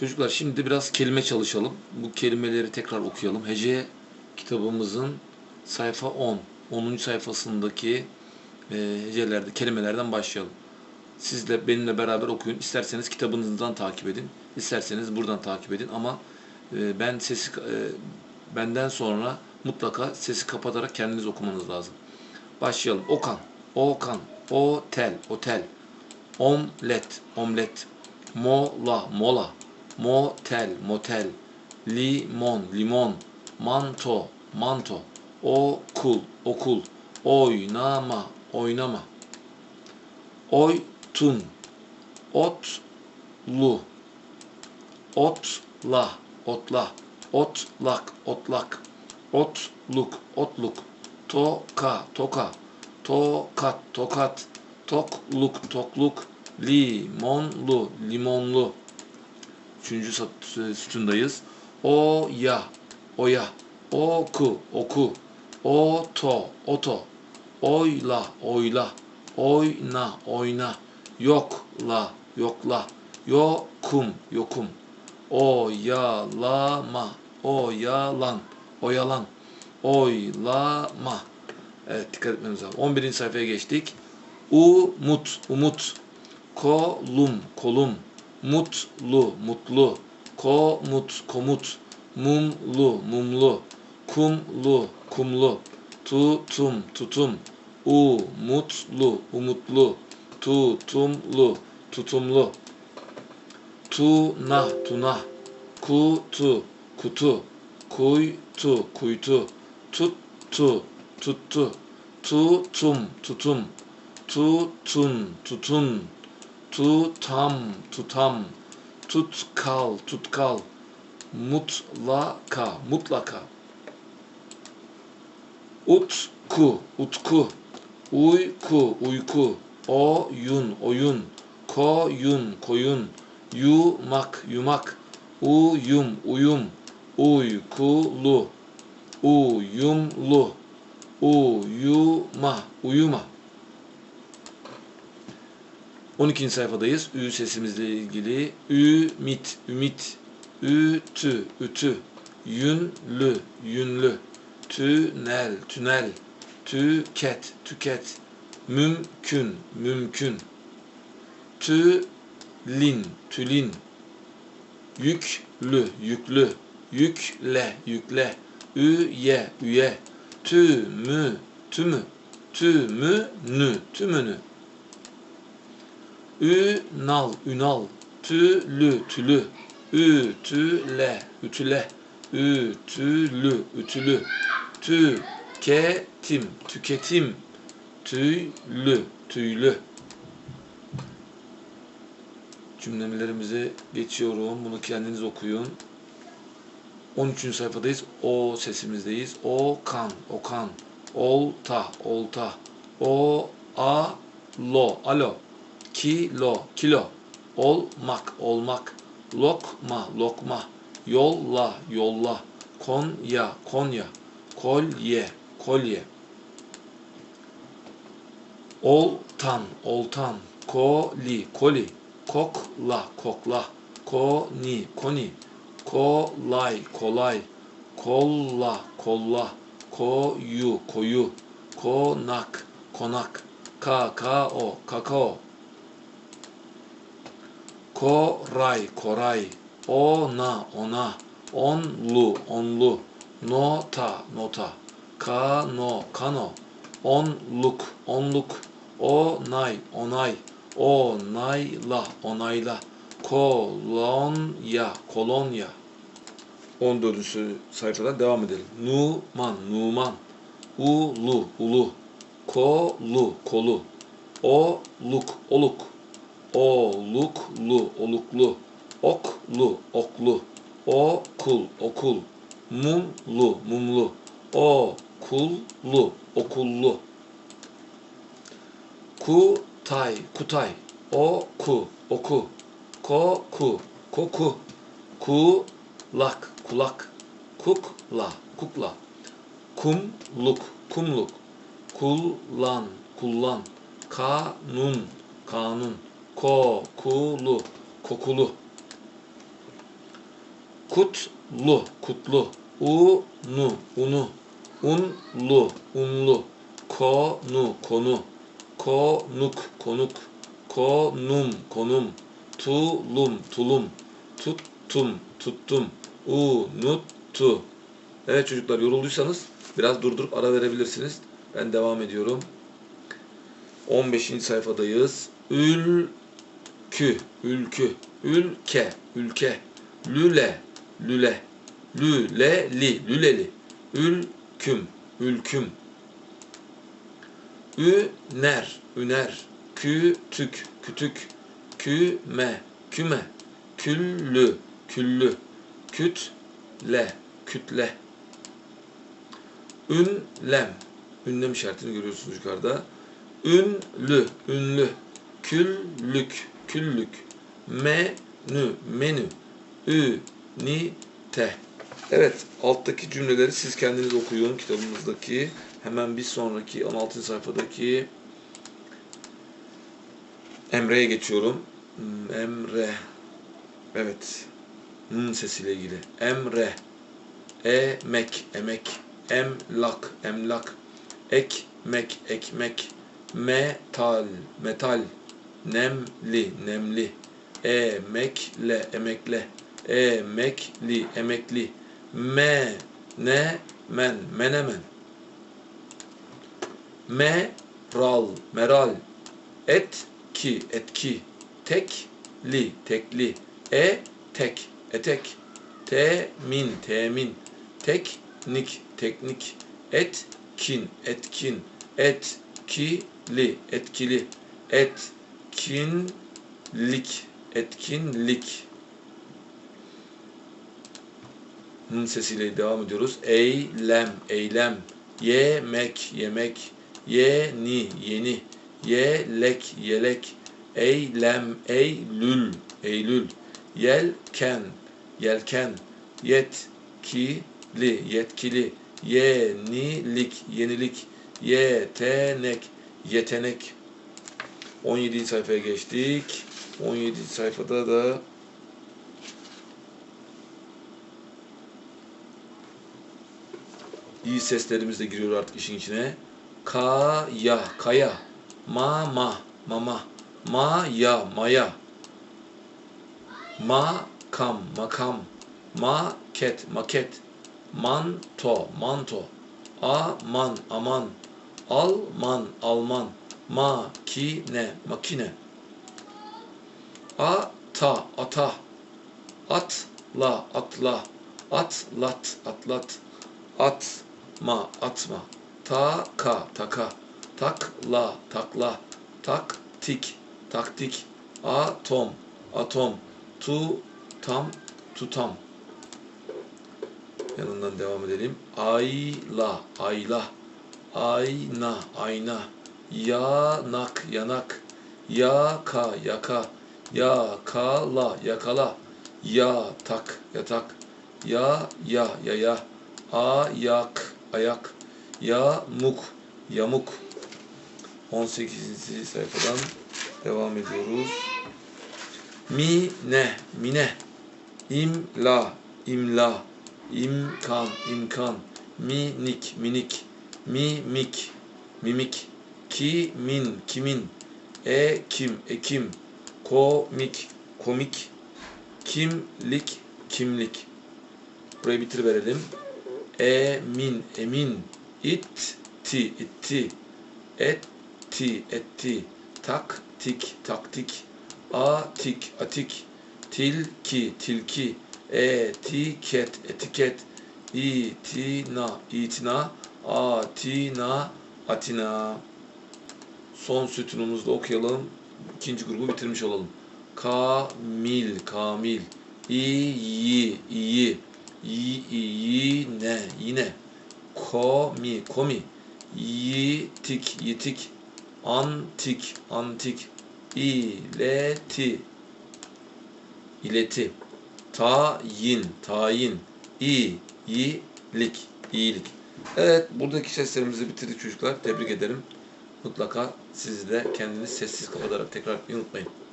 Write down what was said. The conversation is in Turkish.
Çocuklar şimdi biraz kelime çalışalım. Bu kelimeleri tekrar okuyalım. Hece kitabımızın sayfa 10. 10. sayfasındaki e, hecelerde, kelimelerden başlayalım. Siz de benimle beraber okuyun. İsterseniz kitabınızdan takip edin. İsterseniz buradan takip edin ama e, ben sesi e, benden sonra mutlaka sesi kapatarak kendiniz okumanız lazım. Başlayalım. Okan, Okan, otel, otel, omlet, omlet, mola, mola, motel, motel, limon, limon, manto, manto, okul, okul, oynama, oynama, oytun, otlu, otla, otla, otlak, otlak, otluk, otluk, toka, toka, tokat, tokat, tokluk, tokluk, limonlu, limonlu. Üçüncü sat- sütundayız. Oya, oya, oku, oku, oto, oto, oyla, oyla, oyna, oyna, yokla, yokla, yokum, yokum, oyalama, oyalan, oyalan, oylama. Evet dikkat etmemiz lazım. 11. sayfaya geçtik. Umut, umut, kolum, kolum, mutlu, mutlu, komut, komut, mumlu, mumlu, kumlu, kumlu, tutum, tutum, umutlu, umutlu, tutumlu, tutumlu, tuna, tuna, kutu, kutu, kuytu, kuytu, tuttu, tuttu, tutum, tutum, tutun, tutun, tutam, tutam, tutkal, tutkal, mutlaka, mutlaka, utku, utku, uyku, uyku, oyun, oyun, koyun, koyun, yumak, yumak, uyum, uyum, uykulu, uyumlu, uyuma, uyuma. 12. sayfadayız. Ü sesimizle ilgili. Ümit, ümit. Ütü, ütü. Yünlü, yünlü. Tünel, tünel. Tüket, tüket. Mümkün, mümkün. Tülin, tülin. Yüklü, yüklü. Yükle, yükle. Üye, üye. Tümü, tümü. Tümünü, tümünü. Ünal, ünal, tülü, tülü, ütüle, ütüle, ütülü, ütülü, tüketim, tüketim, tüylü, tüylü. Cümlelerimize geçiyorum. Bunu kendiniz okuyun. 13. sayfadayız. O sesimizdeyiz. Okan, okan, olta, olta, o, a, lo, alo kilo, kilo, olmak, olmak, lokma, lokma, yolla, yolla, konya, konya, kolye, kolye, oltan, oltan, koli, koli, kokla, kokla, koni, koni, kolay, kolay, kolla, kolla, koyu, koyu, konak, konak, kakao, kakao, Koray, koray, ona, ona, onlu, onlu, nota, nota, kano, kano, onluk, onluk, onay, onay, onayla, onayla, kolonya, kolonya. 14. sayfadan devam edelim. Numan, Numan, ulu, ulu, kolu, kolu, oluk, oluk, oluklu, oluklu, oklu, oklu, okul, okul, mumlu, mumlu, okullu, okullu, kutay, kutay, oku, oku, koku, koku, kulak, kulak, kukla, kukla, kumluk, kumluk, kullan, kullan, kanun, kanun, kokulu, kokulu. Kutlu, kutlu. Unu, unu. Unlu, unlu. Konu, konu. Konuk, konuk. Konum, konum. Tulum, tulum. Tuttum, tuttum. Unuttu. Evet çocuklar yorulduysanız biraz durdurup ara verebilirsiniz. Ben devam ediyorum. 15. sayfadayız. Ülkü, ülkü, ülke, ülke, lüle, lüle, lüleli, lüleli, ülküm, ülküm, üner, üner, kütük, kütük, küme, küme, küllü, küllü, kütle, kütle, ünlem, ünlem işaretini görüyorsunuz yukarıda. Ünlü, ünlü, küllük, küllük, menü, menü, ünite. Evet, alttaki cümleleri siz kendiniz okuyun kitabımızdaki. Hemen bir sonraki 16. sayfadaki Emre'ye geçiyorum. Emre. Evet. N sesiyle ilgili. Emre. Emek, emek. Emlak, emlak. Ekmek, ekmek. Metal, metal. Nemli, nemli. Emekle, emekle. Emekli, emekli. Me, ne, men, menemen. Meral, meral. Etki, etki. Tekli, tekli. E, tek, etek. Temin, temin. Teknik, teknik. Etkin, etkin. Etkili, etkili. Etkinlik, etkinlik. N sesiyle devam ediyoruz. Eylem, eylem. Yemek, yemek. Yeni, yeni. Yelek, yelek. Eylem, eylül, eylül. Yelken, yelken. Yetkili, yetkili. Yenilik, yenilik. Yetenek, yetenek. 17. sayfaya geçtik. 17. sayfada da iyi seslerimiz de giriyor artık işin içine. Kaya, kaya. Mama, mama. Maya, maya. Makam, makam. Maket, maket. Manto, manto. Aman, aman. Alman, Alman. Makine, makine. Ata, ata. Atla, atla. Atlat, atlat. Atma, atma. Taka, taka. Takla, takla. Taktik, taktik. Atom, atom. Tutam, tutam. Yanından devam edelim. Ayla, ayla. Ayna, ayna. Yanak, yanak. Yaka, yaka. Yakala, yakala. Yatak, yatak. Ya, ya, ya, ya. Ayak, ayak. Yamuk, yamuk. 18. sayfadan devam ediyoruz. Mine, mine. İmla, imla. İmkan, imkan. Minik, minik. Mimik, mimik. Kimin, kimin. Ekim, ekim. Komik, komik. Kimlik, kimlik. Burayı bitir verelim. Emin, emin. İtti, itti. Etti, etti. Taktik, taktik. Atik, atik. Tilki, tilki. Etiket, etiket. İtina, itina. Atina, atina. Son sütunumuzda okuyalım. İkinci grubu bitirmiş olalım. Kamil, kamil. İyi, iyi. İyi, yine, yine. Komi, komi. Yitik, yitik. Antik, antik. İleti, ileti. Tayin, tayin. İyilik, iyilik. Evet, buradaki seslerimizi bitirdik çocuklar. Tebrik ederim. Mutlaka siz de kendiniz sessiz kapatarak tekrar etmeyi unutmayın.